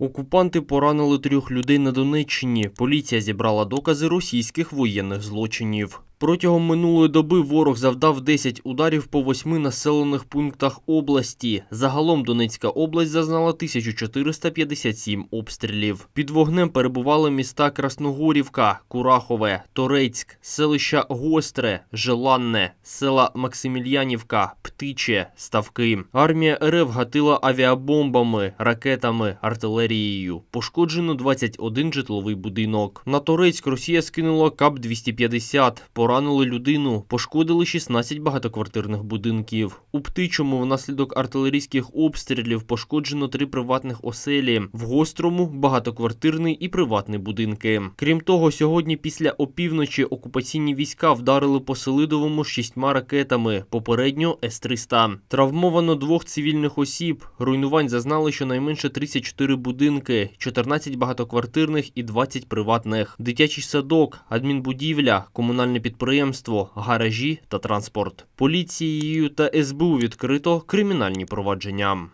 Окупанти поранили трьох людей на Донеччині. Поліція зібрала докази російських воєнних злочинів. Протягом минулої доби ворог завдав 10 ударів по восьми населених пунктах області. Загалом Донецька область зазнала 1457 обстрілів. Під вогнем перебували міста Красногорівка, Курахове, Торецьк, селища Гостре, Желанне, села Максимільянівка, Птиче, Ставки. Армія РФ гатила авіабомбами, ракетами, артилерією. Пошкоджено 21 житловий будинок. На Торецьк Росія скинула КАП-250, поранили людину, пошкодили 16 багатоквартирних будинків. У Птичому внаслідок артилерійських обстрілів пошкоджено три приватних оселі. В Гострому багатоквартирний і приватний будинки. Крім того, сьогодні після опівночі окупаційні війська вдарили по Селидовому шістьма ракетами, попередньо С-300. Травмовано двох цивільних осіб. Руйнувань зазнали щонайменше 34 будинки, 14 багатоквартирних і 20 приватних, дитячий садок, адмінбудівля, комунальне підприємство, гаражі та транспорт. Поліцією та СБУ відкрито кримінальні провадження.